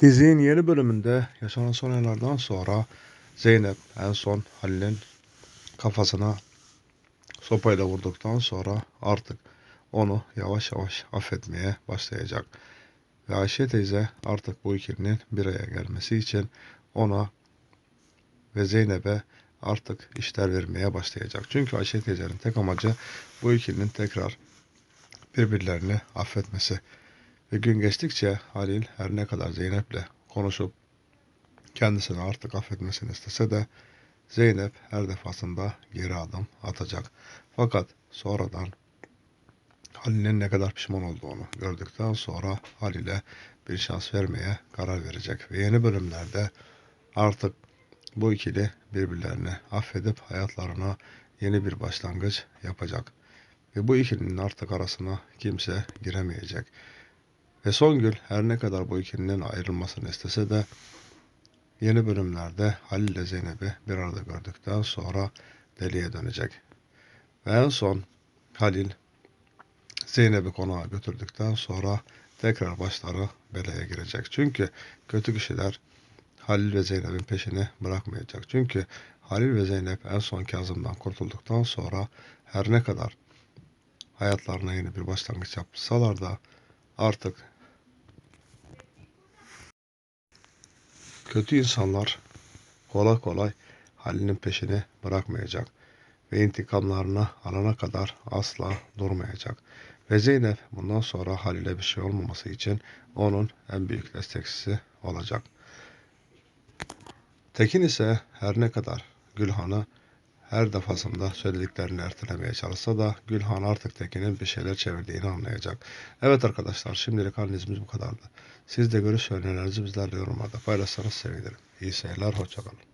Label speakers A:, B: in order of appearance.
A: Dizinin yeni bölümünde yaşanan son olaylardan sonra Zeynep en son Halil'in kafasına sopayla vurduktan sonra artık onu yavaş yavaş affetmeye başlayacak. Ve Ayşe teyze artık bu ikilinin bir araya gelmesi için ona ve Zeynep'e artık işler vermeye başlayacak. Çünkü Ayşe teyzenin tek amacı bu ikilinin tekrar birbirlerini affetmesi. Ve gün geçtikçe Halil her ne kadar Zeynep'le konuşup kendisini artık affetmesini istese de Zeynep her defasında geri adım atacak. Fakat sonradan Halil'in ne kadar pişman olduğunu gördükten sonra Halil'e bir şans vermeye karar verecek. Ve yeni bölümlerde artık bu ikili birbirlerini affedip hayatlarına yeni bir başlangıç yapacak. Ve bu ikilinin artık arasına kimse giremeyecek. Ve Songül her ne kadar bu ikilinin ayrılmasını istese de yeni bölümlerde Halil ile Zeynep'i bir arada gördükten sonra deliye dönecek. Ve en son Halil Zeynep'i konağa götürdükten sonra tekrar başları belaya girecek. Çünkü kötü kişiler Halil ve Zeynep'in peşini bırakmayacak. Çünkü Halil ve Zeynep en son Kazım'dan kurtulduktan sonra her ne kadar hayatlarına yeni bir başlangıç yapsalar da artık kötü insanlar kolay kolay Halil'in peşini bırakmayacak ve intikamlarını alana kadar asla durmayacak. Ve Zeynep bundan sonra Halil'e bir şey olmaması için onun en büyük destekçisi olacak. Tekin ise her ne kadar Gülhan'ı her defasında söylediklerini ertelemeye çalışsa da Gülhan artık Tekin'in bir şeyler çevirdiğini anlayacak. Evet arkadaşlar şimdilik analizimiz bu kadardı. Siz de görüş ve önerilerinizi bizlerle yorumlarda paylaşsanız sevinirim. İyi seyirler, hoşçakalın.